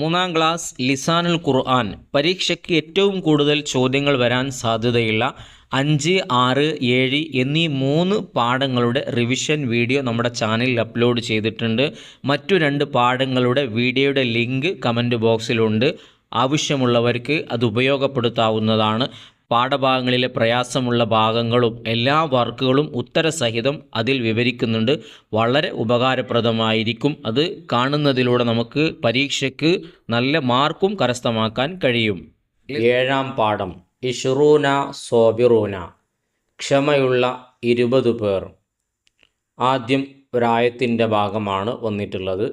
മൂന്നാം ക്ലാസ് ലിസാനുൽ ഖുർആൻ. പരീക്ഷയ്ക്ക് ഏറ്റവും കൂടുതൽ ചോദ്യങ്ങൾ വരാൻ സാധ്യതയുള്ള അഞ്ച് ആറ് ഏഴ് എന്നീ മൂന്ന് പാഠങ്ങളുടെ റിവിഷൻ വീഡിയോ നമ്മുടെ ചാനലിൽ അപ്ലോഡ് ചെയ്തിട്ടുണ്ട്. മറ്റു രണ്ട് പാഠങ്ങളുടെ വീഡിയോയുടെ ലിങ്ക് കമന്റ് ബോക്സിലുണ്ട് ആവശ്യമുള്ളവർക്ക് അത് ഉപയോഗപ്പെടുത്താവുന്നതാണ്. പാഠഭാഗങ്ങളിലെ പ്രയാസമുള്ള ഭാഗങ്ങളും എല്ലാ വർക്കുകളും ഉത്തരസഹിതം അതിൽ വിവരിക്കുന്നുണ്ട്. വളരെ ഉപകാരപ്രദമായിരിക്കും അത് കാണുന്നതിലൂടെ നമുക്ക് പരീക്ഷയ്ക്ക് നല്ല മാർക്കും കരസ്ഥമാക്കാൻ കഴിയും. ഏഴാം പാഠം. ഇഷ്റൂന സോബിറൂന. ക്ഷമയുള്ള ഇരുപത് പേർ. ആദ്യം ഒരായത്തിന്റെ ഭാഗമാണ് വന്നിട്ടുള്ളത്.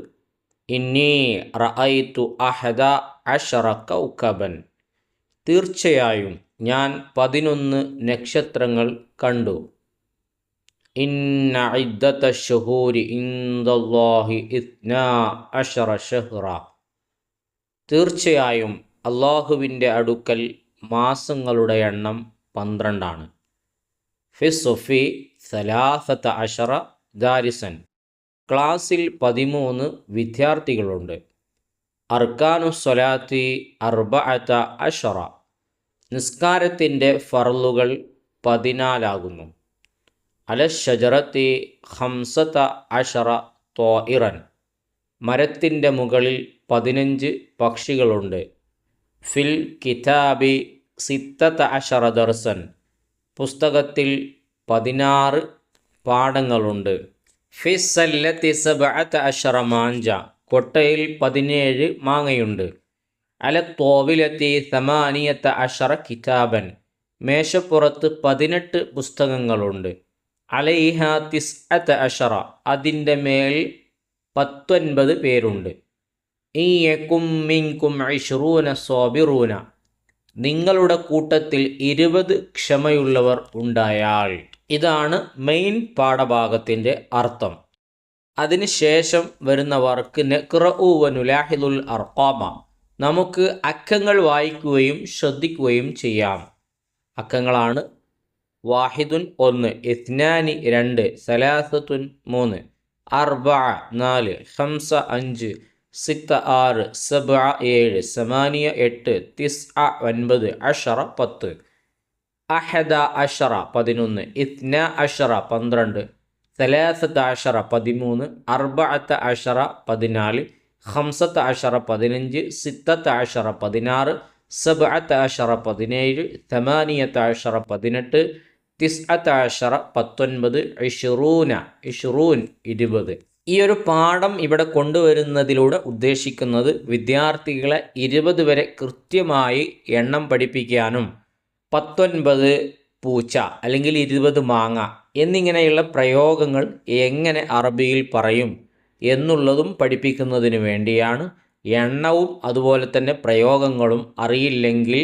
ഇന്നി റഅയ്തു അഹദ അഷറ കൗക്കബൻ തീർച്ചയായും ഞാൻ പതിനൊന്ന് നക്ഷത്രങ്ങൾ കണ്ടു. ഇന്ന ഇത്നാ തീർച്ചയായും അള്ളാഹുവിന്റെ അടുക്കൽ മാസങ്ങളുടെ എണ്ണം പന്ത്രണ്ടാണ്. ഫിസുഫി സലാസത്ത അഷറ ദാരിസൻ. ക്ലാസ്സിൽ പതിമൂന്ന് വിദ്യാർത്ഥികളുണ്ട്. അർക്കാനു സ്വലാത്തി അർബഅത്ത അഷറ. നിസ്കാരത്തിന്റെ ഫറലുകൾ പതിനാലാകുന്നു. അല ഷജറത്തി ഹംസത്ത അഷറ തോയിറൻ മരത്തിന്റെ മുകളിൽ പതിനഞ്ച് പക്ഷികളുണ്ട്. ഫിൽ കിതാബി സിത്തത്ത അഷറ ദർസൻ. പുസ്തകത്തിൽ പതിനാറ് പാഠങ്ങളുണ്ട്. ഫിസല്ലത്തി സബഅത്ത അഷറ മാഞ്ച. കൊട്ടയിൽ പതിനേഴ് മാങ്ങയുണ്ട്. അല തോവിലെത്തി സമാനിയത്ത അഷറ കിതാബൻ. മേശപ്പുറത്ത് പതിനെട്ട് പുസ്തകങ്ങളുണ്ട്. അലൈഹ തിസ് അത്ത അഷറ. അതിന്റെ മേൽ പത്തൊൻപത് പേരുണ്ട്. ഈയക്കും മിങ്കും ഇഷ്റൂന സോബിറൂന. നിങ്ങളുടെ കൂട്ടത്തിൽ ഇരുപത് ക്ഷമയുള്ളവർ ഉണ്ടായാൽ. ഇതാണ് മെയിൻ പാഠഭാഗത്തിന്റെ അർത്ഥം. അതിനുശേഷം വരുന്ന വർക്ക് നെക്റഉ വനുലാഹിദുൽ അർക്കാമ നമുക്ക് അക്കങ്ങൾ വായിക്കുകയും ശ്രദ്ധിക്കുകയും ചെയ്യാം. അക്കങ്ങളാണ്. വാഹിദുൻ ഒന്ന് ഇസ്നാനി രണ്ട് സലാസത്തുൻ മൂന്ന് അർബ നാല് ഹംസ അഞ്ച് സിത്ത ആറ് സബ ഏഴ് സമാനിയ എട്ട് തിസ് അ ഒൻപത് അഷറ പത്ത്. അഹദ അഷറ പതിനൊന്ന് ഇത്ന അഷറ പന്ത്രണ്ട് സലാസത്ത് അഷറ പതിമൂന്ന് അർബഅത്ത് അഷറ പതിനാല് ഹംസത്ത് അഷറ പതിനഞ്ച് സിത്തത്ത് അഷറ പതിനാറ് സബ്അത്ത് അഷറ പതിനേഴ് തമാനിയത്ത് അഷറ പതിനെട്ട് തിസ്അത്ത് അഷറ പത്തൊൻപത് ഇഷറൂന ഇഷറൂൻ ഇരുപത്. ഈ ഒരു പാഠം ഇവിടെ കൊണ്ടുവരുന്നതിലൂടെ ഉദ്ദേശിക്കുന്നത് വിദ്യാർത്ഥികളെ ഇരുപത് വരെ കൃത്യമായി എണ്ണം പഠിപ്പിക്കാനും പത്തൊൻപത് പൂച്ച അല്ലെങ്കിൽ ഇരുപത് മാങ്ങ എന്നിങ്ങനെയുള്ള പ്രയോഗങ്ങൾ എങ്ങനെ അറബിയിൽ പറയും? എന്നുള്ളതും പഠിപ്പിക്കുന്നതിന് വേണ്ടിയാണ്. എണ്ണവും അതുപോലെ തന്നെ പ്രയോഗങ്ങളും അറിയില്ലെങ്കിൽ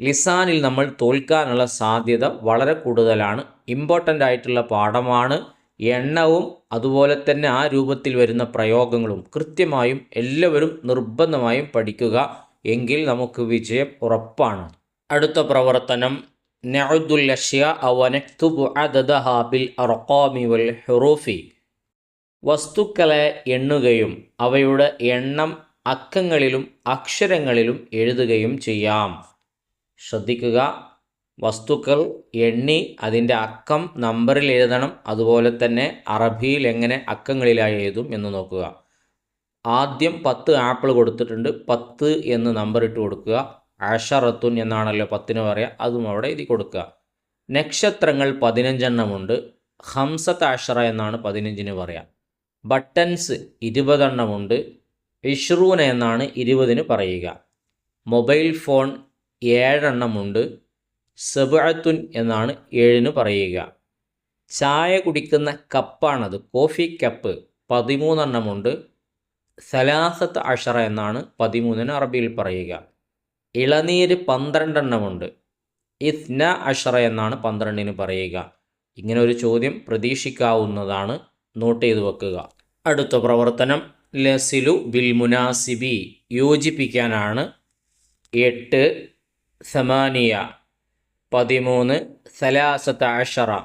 ലിസാനിൽ നമ്മൾ തോൽക്കാനുള്ള സാധ്യത വളരെ കൂടുതലാണ്. ഇമ്പോർട്ടന്റ് ആയിട്ടുള്ള പാഠമാണ് എണ്ണവും അതുപോലെ തന്നെ ആ രൂപത്തിൽ വരുന്ന പ്രയോഗങ്ങളും കൃത്യമായും എല്ലാവരും നിർബന്ധമായും പഠിക്കുക എങ്കിൽ നമുക്ക് വിജയം ഉറപ്പാണ്. അടുത്ത പ്രവർത്തനം നഅദുൽ അഷ്യ അവനക്തുബു അദദഹ ബിൽ അർഖാമി വൽ ഹുറൂഫി വസ്തുക്കളെ എണ്ണുകയും അവയുടെ എണ്ണം അക്കങ്ങളിലും അക്ഷരങ്ങളിലും എഴുതുകയും ചെയ്യാം. ശ്രദ്ധിക്കുക. വസ്തുക്കൾ എണ്ണി അതിന്റെ അക്കം നമ്പറിൽ എഴുതണം. അതുപോലെ തന്നെ അറബിയിൽ എങ്ങനെ അക്കങ്ങളിലായി എഴുതും എന്ന് നോക്കുക. ആദ്യം പത്ത് ആപ്പിൾ കൊടുത്തിട്ടുണ്ട്. പത്ത് എന്ന് നമ്പർ ഇട്ട് കൊടുക്കുക. അഷറത്തുൻ എന്നാണല്ലോ പത്തിന് പറയുക അതും അവിടെ എഴുതി കൊടുക്കുക. നക്ഷത്രങ്ങൾ പതിനഞ്ചെണ്ണമുണ്ട് ഹംസത്ത് അഷറ എന്നാണ് പതിനഞ്ചിന് പറയുക ബട്ടൺസ് ഇരുപതെണ്ണമുണ്ട്. ഇഷ്റൂൻ എന്നാണ് ഇരുപതിന് പറയുക. Mobile phone ഏഴെണ്ണമുണ്ട്. സെബഅത്തുൻ എന്നാണ് ഏഴിന് പറയുക. ചായ കുടിക്കുന്ന കപ്പാണത്. Coffee cup പതിമൂന്നെണ്ണമുണ്ട്. സലാസത്ത് അഷറ എന്നാണ് പതിമൂന്നിന് അറബിയിൽ പറയുക. ഇളനീര് പന്ത്രണ്ടെണ്ണമുണ്ട്. ഇസ്ന അഷറ എന്നാണ് പന്ത്രണ്ടിന് പറയുക. ഇങ്ങനെ ഒരു ചോദ്യം പ്രതീക്ഷിക്കാവുന്നതാണ്. നോട്ട് ചെയ്ത് വെക്കുക. അടുത്ത പ്രവർത്തനം ലസിലു ബിൽ മുനാസിബി യോജിപ്പിക്കാനാണ് എട്ട് സമാനിയ പതിമൂന്ന് സലാസത്ത് അഷറ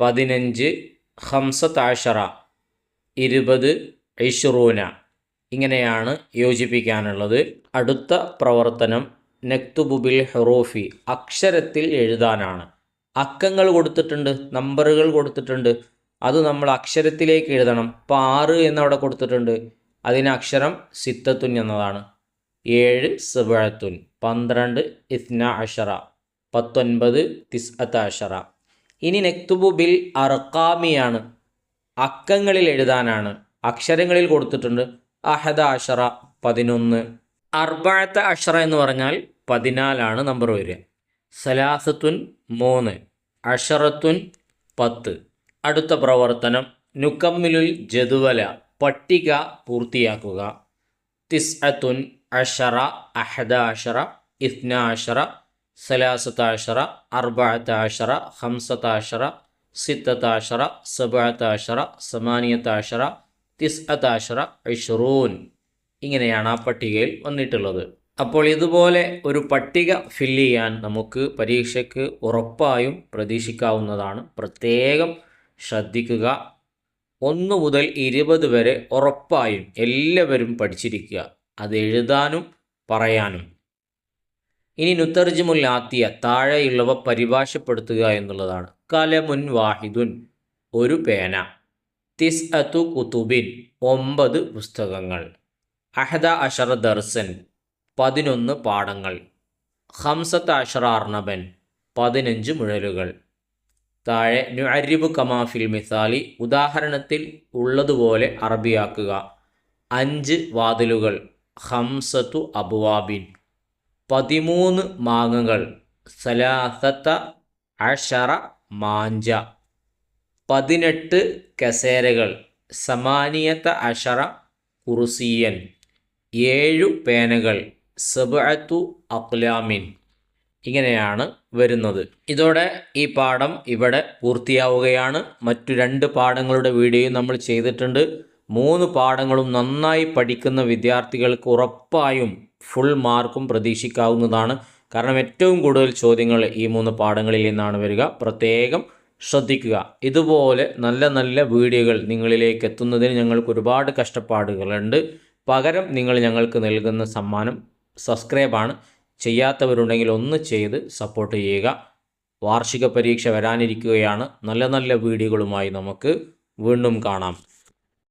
പതിനഞ്ച് ഹംസത്ത് അഷറ ഇരുപത് ഐഷറൂന ഇങ്ങനെയാണ് യോജിപ്പിക്കാനുള്ളത്. അടുത്ത പ്രവർത്തനം നക്തുബുബിൽ ഹെറോഫി അക്ഷരത്തിൽ എഴുതാനാണ്. അക്കങ്ങൾ കൊടുത്തിട്ടുണ്ട് നമ്പറുകൾ കൊടുത്തിട്ടുണ്ട്. അത് നമ്മൾ അക്ഷരത്തിലേക്ക് എഴുതണം. ഇപ്പോൾ ആറ് എന്നവിടെ കൊടുത്തിട്ടുണ്ട്. അതിന് അക്ഷരം സിത്തത്തുൻ എന്നതാണ്. ഏഴ് സുബഴത്തുൻ പന്ത്രണ്ട് ഇസ്ന അഷറ പത്തൊൻപത് തിസ്അത്ത് അഷറ. ഇനി നെക്തുബു ബിൽ അർക്കാമിയാണ് അക്കങ്ങളിൽ എഴുതാനാണ്. അക്ഷരങ്ങളിൽ കൊടുത്തിട്ടുണ്ട്. അഹദ അഷറ പതിനൊന്ന്. അർബാഴത്ത അഷറ എന്ന് പറഞ്ഞാൽ പതിനാലാണ് നമ്പർ വരിക. സലാസത്തുൻ മൂന്ന് അഷറത്തുൻ പത്ത്. അടുത്ത പ്രവർത്തനം നുക്കമ്മിലുൽ ജതുവല പട്ടിക പൂർത്തിയാക്കുക. തിസ്അത്തുൻ അഷറ അഹദ അഷറ അഹദാഷറ ഇഫ്നാഷറ സലാസത്താഷറ അർബാത്താഷറ ഹംസത്താഷറ സിത്തത്താഷറ സബാത്താഷറ സമാനിയത്താഷറ തിസ് അതാഷറ ഐഷറൂൻ ഇങ്ങനെയാണ് ആ പട്ടികയിൽ വന്നിട്ടുള്ളത്. അപ്പോൾ ഇതുപോലെ ഒരു പട്ടിക ഫില്ല് ചെയ്യാൻ നമുക്ക് പരീക്ഷയ്ക്ക് ഉറപ്പായും പ്രതീക്ഷിക്കാവുന്നതാണ്. പ്രത്യേകം ശ്രദ്ധിക്കുക. ഒന്ന് മുതൽ ഇരുപത് വരെ ഉറപ്പായും എല്ലാവരും പഠിച്ചിരിക്കുക. അത് എഴുതാനും പറയാനും. ഇനി നുത്തർജിമുൽ ആത്തിയ താഴെയുള്ളവ പരിഭാഷപ്പെടുത്തുക എന്നുള്ളതാണ്. കലമുൻ വാഹിദുൻ ഒരു പേന. തിസ് അതു കുത്തുബിൻ ഒമ്പത് പുസ്തകങ്ങൾ. അഹദ അഷർ ദർസൻ പതിനൊന്ന് പാഠങ്ങൾ. ഹംസത്ത് അഷർ അർണബൻ പതിനഞ്ച് മുഴലുകൾ. താഴെ നുഅരിബ് കമാഫിൽ മിസാലി ഉദാഹരണത്തിൽ ഉള്ളതുപോലെ അറബിയാക്കുക. അഞ്ച് വാതിലുകൾ ഹംസത്തു അബുവാബിൻ. പതിമൂന്ന് മാങ്ങകൾ സലാസത്ത അഷറ മാഞ്ച. പതിനെട്ട് കസേരകൾ സമാനിയത്ത അഷറ കുറുസിയൻ. ഏഴു പേനകൾ സബഅത്തു അക്ലാമിൻ ഇങ്ങനെയാണ് വരുന്നത്. ഇതോടെ ഈ പാഠം ഇവിടെ പൂർത്തിയാവുകയാണ്. മറ്റു രണ്ട് പാഠങ്ങളുടെ വീഡിയോയും നമ്മൾ ചെയ്തിട്ടുണ്ട്. മൂന്ന് പാഠങ്ങളും നന്നായി പഠിക്കുന്ന വിദ്യാർത്ഥികൾക്ക് ഉറപ്പായും ഫുൾ മാർക്കും പ്രതീക്ഷിക്കാവുന്നതാണ്. കാരണം ഏറ്റവും കൂടുതൽ ചോദ്യങ്ങൾ ഈ മൂന്ന് പാഠങ്ങളിൽ നിന്നാണ് വരിക. പ്രത്യേകം ശ്രദ്ധിക്കുക. ഇതുപോലെ നല്ല നല്ല വീഡിയോകൾ നിങ്ങളിലേക്ക് എത്തുന്നതിന് ഞങ്ങൾക്ക് ഒരുപാട് കഷ്ടപ്പാടുകളുണ്ട്. പകരം നിങ്ങൾ ഞങ്ങൾക്ക് നൽകുന്ന സമ്മാനം സബ്സ്ക്രൈബാണ് ചെയ്യാത്തവരുണ്ടെങ്കിൽ ഒന്ന് ചെയ്ത് സപ്പോർട്ട് ചെയ്യുക. വാർഷിക പരീക്ഷ വരാനിരിക്കുകയാണ്. നല്ല നല്ല വീഡിയോകളുമായി നമുക്ക് വീണ്ടും കാണാം.